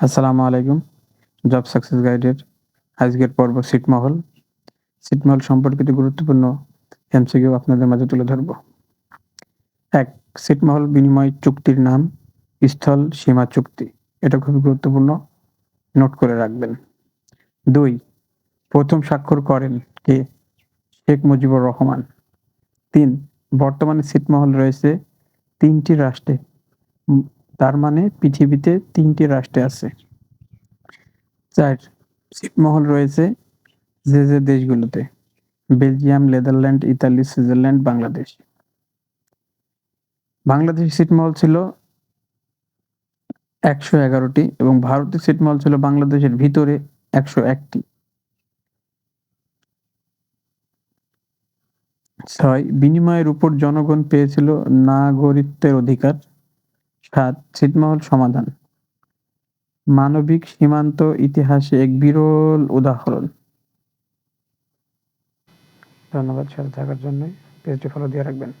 আসসালামু আলাইকুম। Job success গাইডের আজকের পর্ব ছিটমহল ছিটমহল সম্পর্কিত গুরুত্বপূর্ণ এমসিকিউ আপনাদের মাঝে তুলে ধরব। এক সিটমহল বিনিময় চুক্তির নাম, স্থল সীমা চুক্তি। এটা খুবই গুরুত্বপূর্ণ। নোট করে রাখবেন। দুই, প্রথম স্বাক্ষর করেন কে? শেখ মুজিবুর রহমান। তিন, বর্তমানে সিটমহল রয়েছে তিনটি রাষ্ট্রে। তার মানে পৃথিবীতে তিনটি রাষ্ট্রে আছে। চার ছিটমহল রয়েছে যে যে দেশগুলোতে, Belgium, Netherland, Italy, Switzerland, Bangladesh. Bangladesh ছিটমহল ছিল একশো এগারোটি এবং ভারতের ছিটমহল ছিল বাংলাদেশের ভিতরে একশো একটি। ছয়, বিনিময়ের উপর জনগণ পেয়েছিল নাগরিকত্বের অধিকার। সাত ছিটমহল সমাধান। মানবিক সীমান্ত ইতিহাসে এক বিরল উদাহরণ। ধন্যবাদ, সাথে থাকার জন্য পেজটি ফলো দিয়ে রাখবেন।